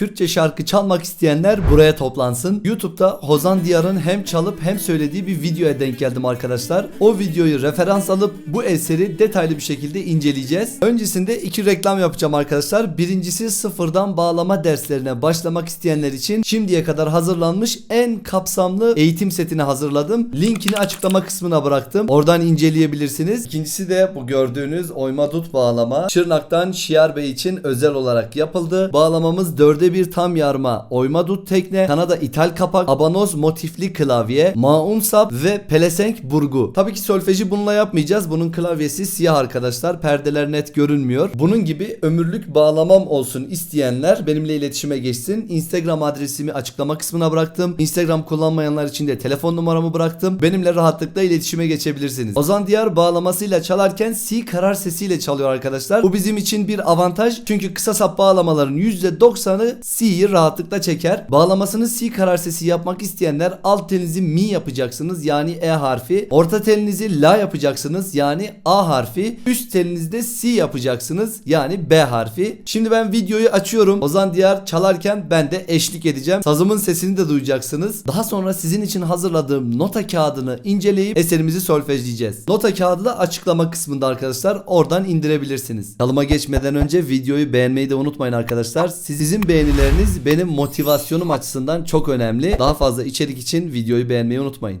Kürtçe şarkı çalmak isteyenler buraya toplansın. YouTube'da Hozan Diyar'ın hem çalıp hem söylediği bir videoya denk geldim arkadaşlar. O videoyu referans alıp bu eseri detaylı bir şekilde inceleyeceğiz. Öncesinde iki reklam yapacağım arkadaşlar. Birincisi sıfırdan bağlama derslerine başlamak isteyenler için şimdiye kadar hazırlanmış en kapsamlı eğitim setini hazırladım. Linkini açıklama kısmına bıraktım. Oradan inceleyebilirsiniz. İkincisi de bu gördüğünüz oyma dut bağlama. Şırnak'tan Şiar Bey için özel olarak yapıldı. Bağlamamız dörde bir tam yarma oyma dut tekne, Kanada ithal kapak, abanoz motifli klavye, maun sap ve pelesenk burgu. Tabii ki solfeji bununla yapmayacağız. Bunun klavyesi siyah arkadaşlar. Perdeler net görünmüyor. Bunun gibi ömürlük bağlamam olsun isteyenler benimle iletişime geçsin. Instagram adresimi açıklama kısmına bıraktım. Instagram kullanmayanlar için de telefon numaramı bıraktım. Benimle rahatlıkla iletişime geçebilirsiniz. Ozan Diyar bağlamasıyla çalarken C karar sesiyle çalıyor arkadaşlar. Bu bizim için bir avantaj. Çünkü kısa sap bağlamaların %90'ı C'yi rahatlıkla çeker. Bağlamasını C karar sesi yapmak isteyenler alt telinizi mi yapacaksınız yani E harfi. Orta telinizi la yapacaksınız yani A harfi. Üst telinizde C yapacaksınız yani B harfi. Şimdi ben videoyu açıyorum. Ozan Diyar çalarken ben de eşlik edeceğim. Sazımın sesini de duyacaksınız. Daha sonra sizin için hazırladığım nota kağıdını inceleyip eserimizi solfejleyeceğiz. Nota kağıdı da açıklama kısmında arkadaşlar. Oradan indirebilirsiniz. Çalıma geçmeden önce videoyu beğenmeyi de unutmayın arkadaşlar. Sizin beğenileriniz benim motivasyonum açısından çok önemli. Daha fazla içerik için videoyu beğenmeyi unutmayın.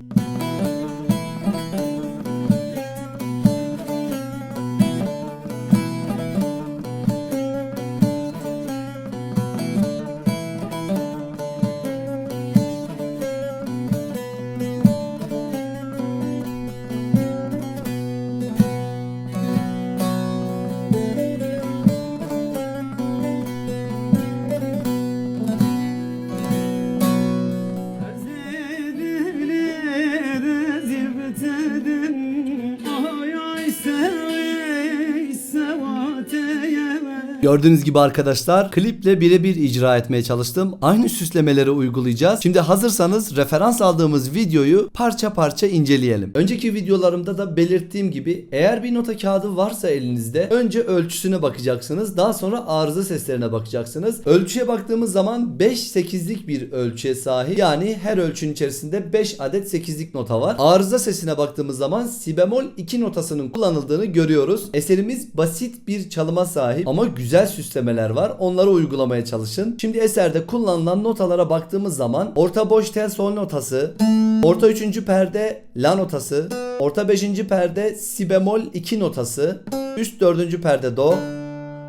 Gördüğünüz gibi arkadaşlar kliple birebir icra etmeye çalıştım. Aynı süslemeleri uygulayacağız. Şimdi hazırsanız referans aldığımız videoyu parça parça inceleyelim. Önceki videolarımda da belirttiğim gibi eğer bir nota kağıdı varsa elinizde önce ölçüsüne bakacaksınız. Daha sonra arıza seslerine bakacaksınız. Ölçüye baktığımız zaman 5-8'lik bir ölçüye sahip. Yani her ölçünün içerisinde 5 adet 8'lik nota var. Arıza sesine baktığımız zaman si bemol 2 notasının kullanıldığını görüyoruz. Eserimiz basit bir çalıma sahip ama güzel süslemeler var. Onları uygulamaya çalışın. Şimdi eserde kullanılan notalara baktığımız zaman orta boş tel sol notası, orta üçüncü perde la notası, orta beşinci perde si bemol 2 notası, üst dördüncü perde do,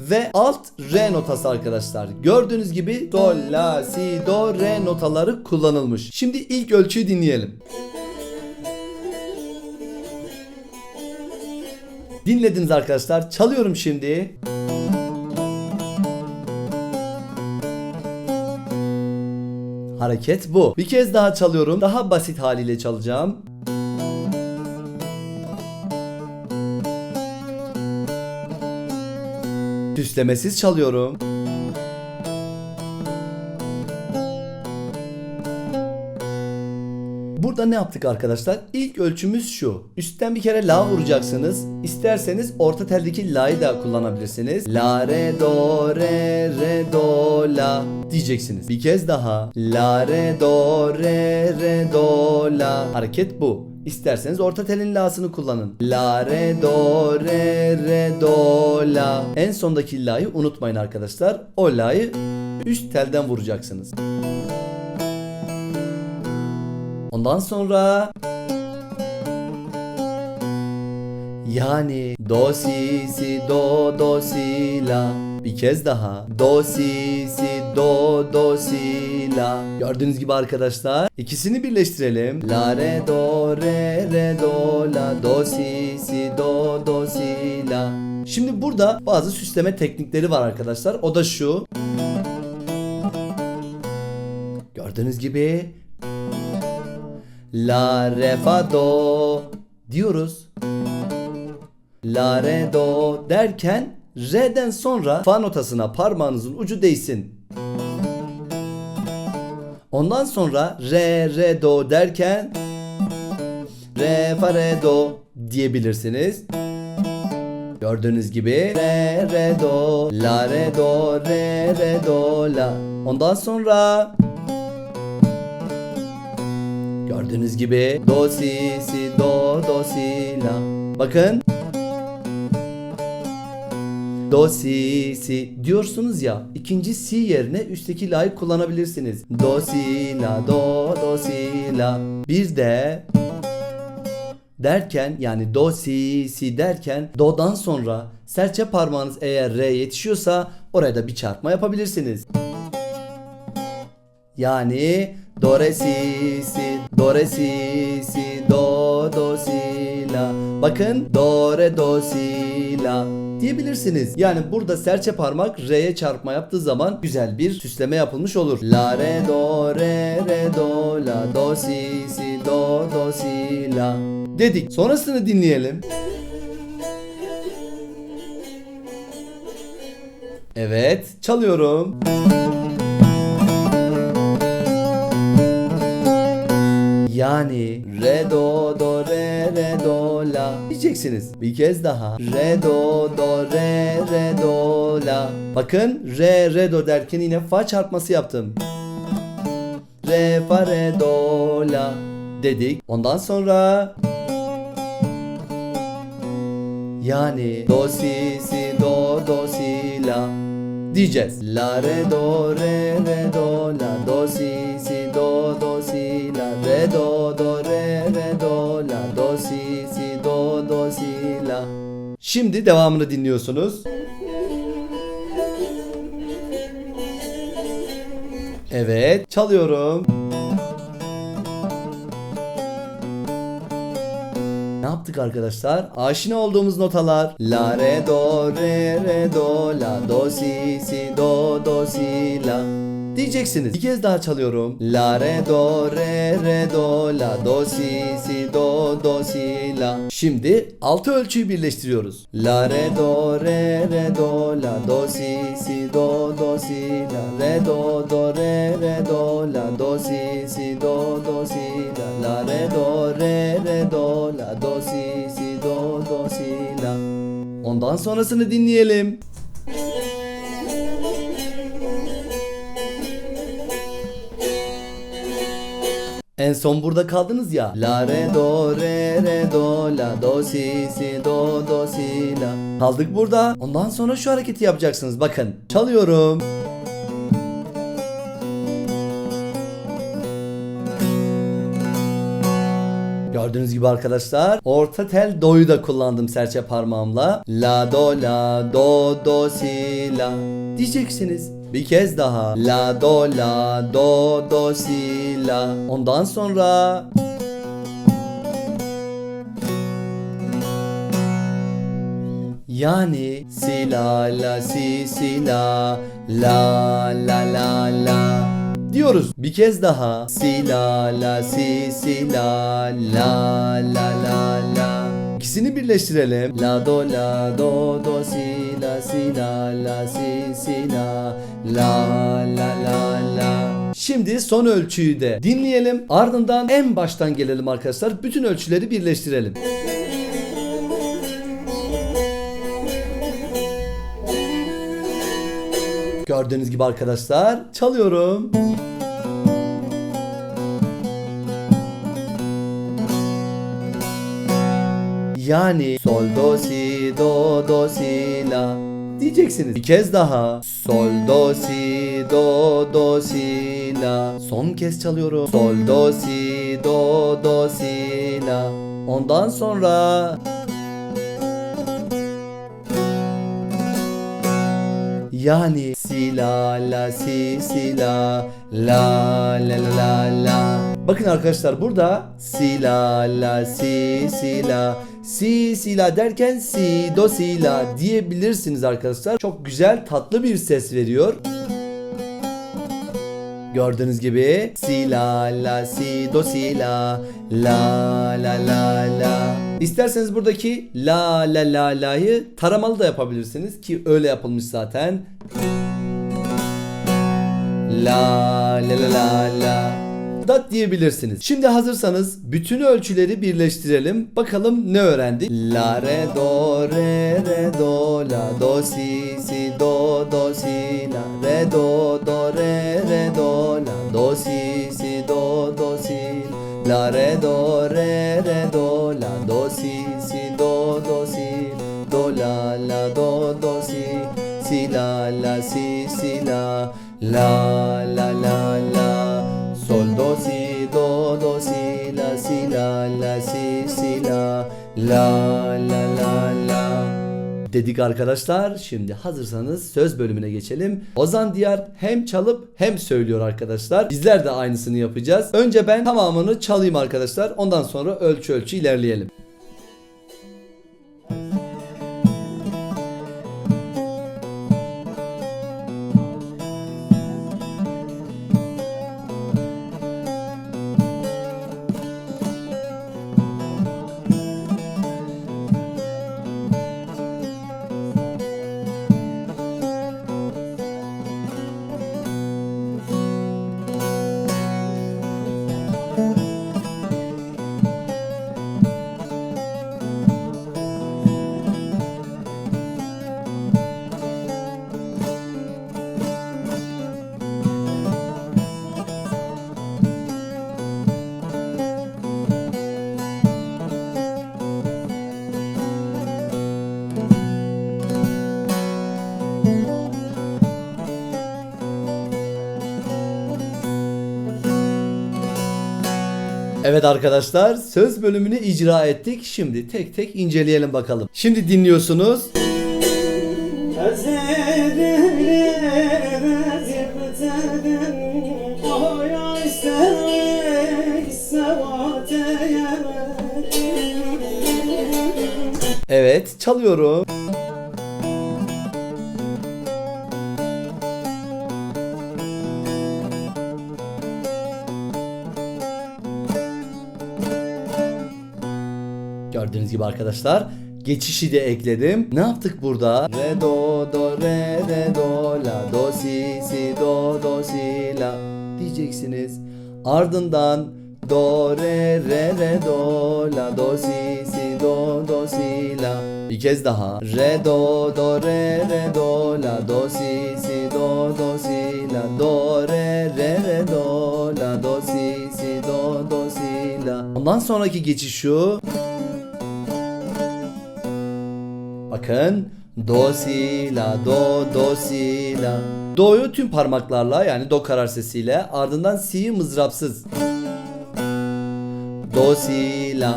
ve alt re notası arkadaşlar. Gördüğünüz gibi do, la, si, do, re notaları kullanılmış. Şimdi ilk ölçüyü dinleyelim. Dinlediniz arkadaşlar. Çalıyorum şimdi. Hareket bu. Bir kez daha çalıyorum. Daha basit haliyle çalacağım. Süslemesiz çalıyorum. Burada ne yaptık arkadaşlar? İlk ölçümüz şu. Üstten bir kere la vuracaksınız. İsterseniz orta teldeki la'yı da kullanabilirsiniz. La re do re re do la diyeceksiniz. Bir kez daha. La re do re re do la. Hareket bu. İsterseniz orta telin la'sını kullanın. La re do re re do la. En sondaki la'yı unutmayın arkadaşlar. O la'yı üst telden vuracaksınız. Ondan sonra yani do si si do do si la bir kez daha. Do si si do do si la gördüğünüz gibi arkadaşlar ikisini birleştirelim. La re do re re do la. Do si si do do si la şimdi burada bazı süsleme teknikleri var arkadaşlar. O da şu. Gördüğünüz gibi La re fa do diyoruz. La re do derken re'den sonra fa notasına parmağınızın ucu değsin. Ondan sonra re re do derken re fa re do diyebilirsiniz. Gördüğünüz gibi re re do la re do re re do la. Ondan sonra Gördüğünüz gibi do si si do do si la. Bakın. Do si si diyorsunuz ya ikinci si yerine üstteki la'yı kullanabilirsiniz. Do si la do do si la. Bir de derken yani do si si derken do'dan sonra serçe parmağınız eğer re yetişiyorsa oraya da bir çarpma yapabilirsiniz. Yani do re si si do re si si do do si la. Bakın do re do si la diyebilirsiniz. Yani burada serçe parmak re'ye çarpma yaptığı zaman güzel bir süsleme yapılmış olur. La re do re re do la do si si do do si la dedik. Sonrasını dinleyelim. Evet, çalıyorum. Yani re do do re re do la diyeceksiniz. Bir kez daha. Re do do re re do la. Bakın re re do derken yine fa çarpması yaptım. Re fa re do la dedik. Ondan sonra yani do si si do do si la diyeceğiz. La re do re re do la do si do si la re do do re re do la do si si do do si la. Şimdi devamını dinliyorsunuz. Evet, çalıyorum. Ne yaptık arkadaşlar? Aşina olduğumuz notalar. La re do re re do la do si si do do si la. Diyeceksiniz. Bir kez daha çalıyorum. La re do re re do la do si si do do si la. Şimdi altı ölçüyü birleştiriyoruz. La re do re re do la do si si do do si la re do do re re do la do si si do do si la la re do re re do la do si si do do si la. Ondan sonrasını dinleyelim. En son burada kaldınız ya. La re do re re do la do si si do do si la. Kaldık burada. Ondan sonra şu hareketi yapacaksınız. Bakın. Çalıyorum. Gördüğünüz gibi arkadaşlar orta tel do'yu da kullandım serçe parmağımla. La do la do do si la diyeceksiniz. Bir kez daha. La do la do do si la. Ondan sonra Yani si la la si si la la la la la diyoruz. Bir kez daha. Si la la si si la la la la la. İkisini birleştirelim. La do la do do si la si la la si si la la la la la. Şimdi son ölçüyü de dinleyelim. Ardından en baştan gelelim arkadaşlar. Bütün ölçüleri birleştirelim. Gördüğünüz gibi arkadaşlar çalıyorum. Yani sol do si do do si la diyeceksiniz. Bir kez daha. Sol do si do do si la. Son kez çalıyorum. Sol do si do do si la. Ondan sonra Yani si la la si si la la la la la. Bakın arkadaşlar burada si la la si si la si si la derken si do si la diyebilirsiniz arkadaşlar. Çok güzel tatlı bir ses veriyor. Gördüğünüz gibi si la la si do si la la la la la. İsterseniz buradaki la la la la'yı taramalı da yapabilirsiniz ki öyle yapılmış zaten. La la la la la. Da diyebilirsiniz. Şimdi hazırsanız bütün ölçüleri birleştirelim. Bakalım ne öğrendik? La re do re re do la do si si do do si la re do do re re do la do si si do do si la re do re re do la do si si do do si do la la do do si si la la si si la la la la la do si do do si la si la la si si la la la la la dedik arkadaşlar. Şimdi hazırsanız söz bölümüne geçelim. Ozan Diyar hem çalıp hem söylüyor arkadaşlar. Bizler de aynısını yapacağız. Önce ben tamamını çalayım arkadaşlar. Ondan sonra ölçü ölçü ilerleyelim. Evet arkadaşlar söz bölümünü icra ettik. Şimdi tek tek inceleyelim bakalım. Şimdi dinliyorsunuz. Evet çalıyorum. Gördüğünüz gibi arkadaşlar geçişi de ekledim. Ne yaptık burada? Re do do re re do la do si si do do si la diyeceksiniz. Ardından do re re re do la do si si do do si la bir kez daha re do do re re do la do si si do do si la do re re re do la do si si do do si la ondan sonraki geçiş şu Bakın do si la do do si la. Do'yu tüm parmaklarla yani do karar sesiyle ardından si'yi mızrapsız. Do si la.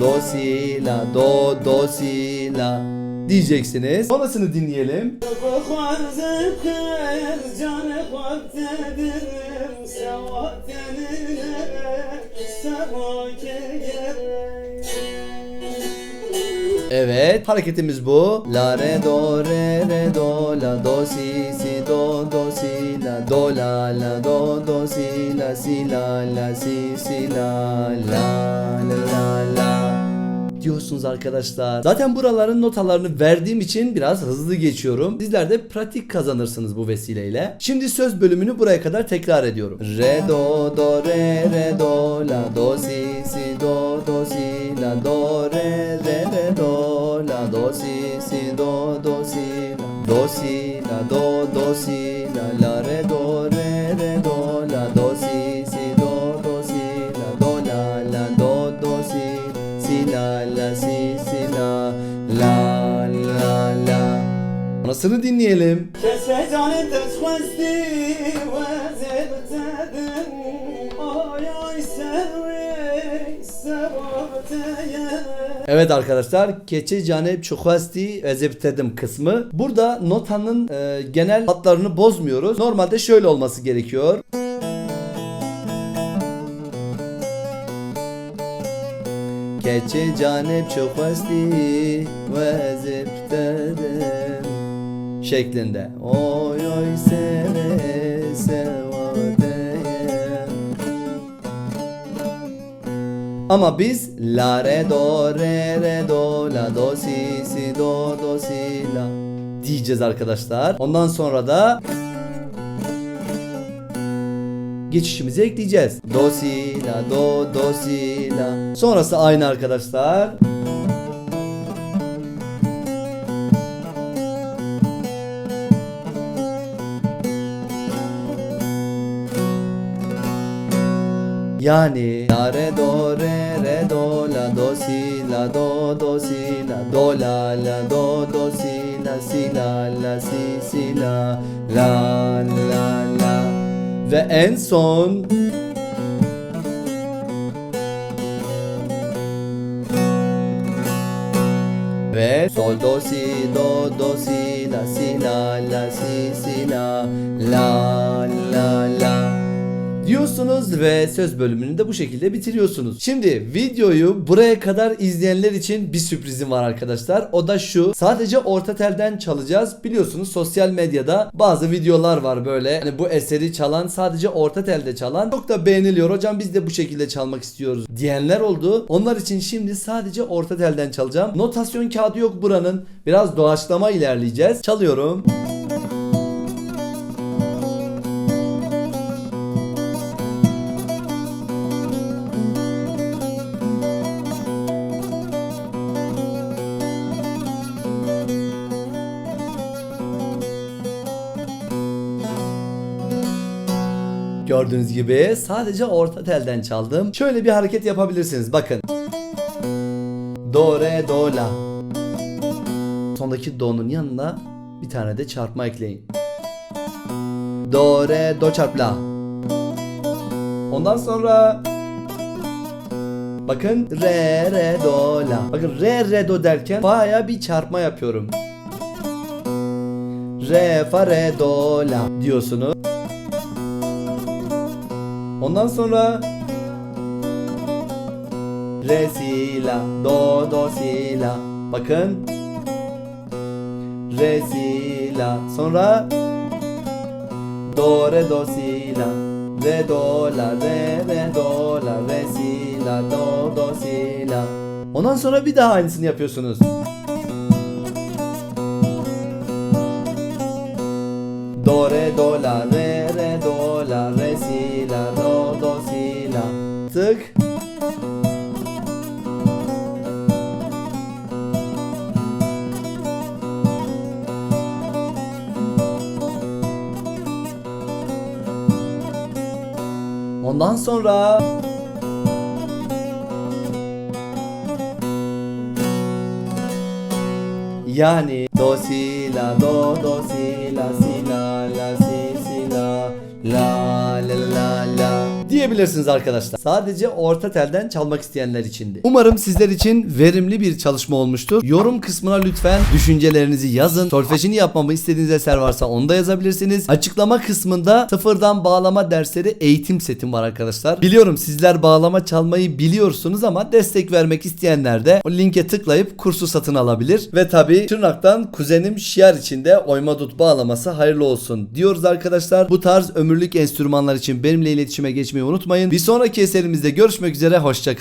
Do si la do do si la diyeceksiniz. Sonrasını dinleyelim. Evet hareketimiz bu. La re do re re do la do si si do do si la do la la do do si la si la la si si la la la la la diyorsunuz arkadaşlar. Zaten buraların notalarını verdiğim için biraz hızlı geçiyorum. Sizler de pratik kazanırsınız bu vesileyle. Şimdi söz bölümünü buraya kadar tekrar ediyorum. Re do do re re do la do si si do do si la do re re la do si si do do si la do si la do do si la la re do re re. Do la do si si do do si la do la la do do si si la la si si la la la la. Anasını dinleyelim. Kes heyecan ettim, Evet arkadaşlar keçe canep çuhasti ezeptedim kısmı. Burada notanın e, genel hatlarını bozmuyoruz. Normalde şöyle olması gerekiyor. Keçe canep çuhasti ve ezeptedim şeklinde. Oy oy seve sevateyim. Ama biz la re do re re do la do si si do do si la diyeceğiz arkadaşlar. Ondan sonra da geçişimizi ekleyeceğiz. Do si la do do si la. Sonrası aynı arkadaşlar. Yani la re do re re do la do si la do do si la do la la do do si la si la la si si la la la la. Ve en son. Ve sol do si do do si la si la la si si la la diyorsunuz ve söz bölümünü de bu şekilde bitiriyorsunuz. Şimdi videoyu buraya kadar izleyenler için bir sürprizim var arkadaşlar. O da şu. Sadece orta telden çalacağız. Biliyorsunuz sosyal medyada bazı videolar var böyle. Hani bu eseri çalan sadece orta telde çalan çok da beğeniliyor. Hocam biz de bu şekilde çalmak istiyoruz diyenler oldu. Onlar için şimdi sadece orta telden çalacağım. Notasyon kağıdı yok buranın. Biraz doğaçlama ilerleyeceğiz. Çalıyorum. Gördüğünüz gibi sadece orta telden çaldım. Şöyle bir hareket yapabilirsiniz. Bakın. Do re do la. Sondaki do'nun yanına bir tane de çarpma ekleyin. Do re do çarp la. Ondan sonra Bakın re re do la. Bakın re re do derken baya bir çarpma yapıyorum. Re fa re do la diyorsunuz. Ondan sonra Re si la do do si la. Bakın. Re si la. Sonra Do re do si la. Re do la. Re re do la. Re si la. Do do si la. Ondan sonra bir daha aynısını yapıyorsunuz. Do re do la. Re sonra. Yani do si la do do si la diyebilirsiniz arkadaşlar. Sadece orta telden çalmak isteyenler içindi. Umarım sizler için verimli bir çalışma olmuştur. Yorum kısmına lütfen düşüncelerinizi yazın. Solfejini yapmamı istediğiniz eser varsa onu da yazabilirsiniz. Açıklama kısmında sıfırdan bağlama dersleri eğitim setim var arkadaşlar. Biliyorum sizler bağlama çalmayı biliyorsunuz ama destek vermek isteyenler de o linke tıklayıp kursu satın alabilir. Ve tabi Tırnak'tan kuzenim Şiar için de oyma dut bağlaması hayırlı olsun diyoruz arkadaşlar. Bu tarz ömürlük enstrümanlar için benimle iletişime geçmeyi unutmayın. Bir sonraki eserimizde görüşmek üzere hoşçakalın.